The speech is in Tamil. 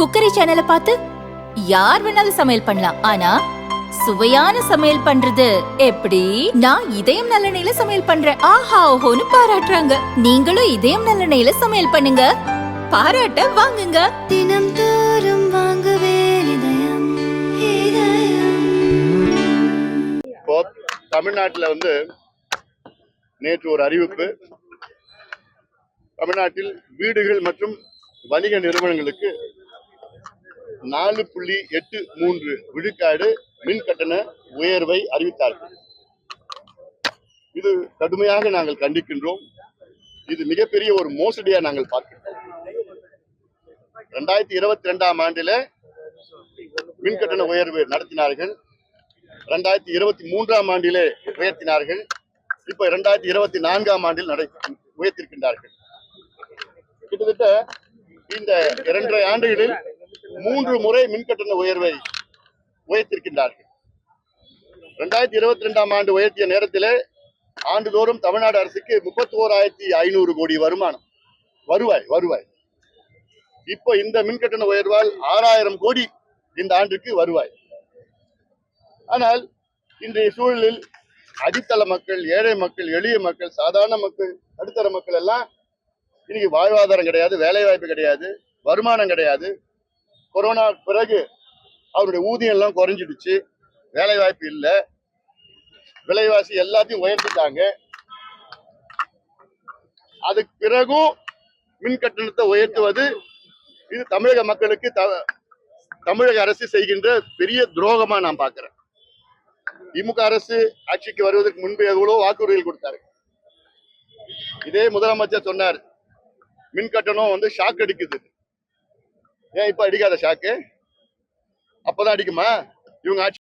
குக்கரி சேனலை பார்த்து யார் வேணாலும் சமையல் பண்ணலாம். ஆனா சுவையான சமையல் பண்றது எப்படி? நான் இதயம் நல்லெண்ணெயில சமையல் பண்றேன். ஆஹா ஓஹோன்னு பாராட்டுறாங்க. நீங்களும் இதயம் நல்லெண்ணெயில சமையல் பண்ணுங்க. பாராட்ட வாங்குங்க. தினம் தோறும் வாங்குவே தமிழ்நாட்டில் வந்து நேற்று ஒரு அறிவிப்பு. தமிழ்நாட்டில் வீடுகள் மற்றும் வணிக நிறுவனங்களுக்கு நாலு புள்ளி எட்டு மூன்று விழுக்காடு மின் கட்டண உயர்வை அறிவித்தார்கள். இது கடுமையாக நாங்கள் கண்டிக்கின்றோம். இது மிகப்பெரிய ஒரு மோசடியா நாங்கள் பார்க்கின்றோம். ரெண்டாயிரத்தி இருபத்தி ரெண்டாம் ஆண்டில மின் கட்டண உயர்வு நடத்தினார்கள். ரெண்டாயிரத்தி இருபத்தி மூன்றாம் ஆண்டிலே உயர்த்தினார்கள். இப்ப இரண்டாயிரத்தி இருபத்தி நான்காம் ஆண்டில் நடை உயர்த்திருக்கின்றார்கள். கிட்டத்தட்ட இந்த இரண்டரை ஆண்டுகளில் மூன்று முறை மின்கட்டண உயர்வை உயர்த்திருக்கின்றார்கள் ரெண்டாயிரத்தி இருபத்தி ரெண்டாம் ஆண்டு உயர்த்திய நேரத்திலே ஆண்டுதோறும் தமிழ்நாடு அரசுக்கு முப்பத்தி ஓராயிரத்தி ஐநூறு கோடி வருமானம். வருவாய் வருவாய். இப்போ இந்த மின்கட்டண உயர்வால் ஆறாயிரம் கோடி இந்த ஆண்டுக்கு வருவாய். ஆனால் இன்றைய சூழலில் அடித்தள மக்கள் ஏழை மக்கள் எளிய மக்கள் சாதாரண மக்கள் நடுத்தர மக்கள் எல்லாம் இன்னைக்கு வாழ்வாதாரம் கிடையாது வேலை வாய்ப்பு கிடையாது வருமானம் கிடையாது. கொரோனா பிறகு அவருடைய ஊதியம் எல்லாம் குறைஞ்சிடுச்சு. வேலை வாய்ப்பு இல்லை. விலைவாசி எல்லாத்தையும் உயர்த்திட்டாங்க. அதுக்கு பிறகும் மின் கட்டணத்தை உயர்த்துவது இது தமிழக மக்களுக்கு த- தமிழக அரசு செய்கின்ற பெரிய துரோகமா நான் பாக்குறேன் திமுக அரசு ஆட்சிக்கு வருவதற்கு முன்பு எவ்வளவு வாக்குறுதிகள் கொடுத்தாரு. இதே முதலமைச்சர் சொன்னார் மின் கட்டணம் வந்து ஷாக் அடிக்குது. ஏன் இப்ப அடிக்காத ஷாக்கு அப்பதான் அடிக்குமா? இவங்க ஆட்சி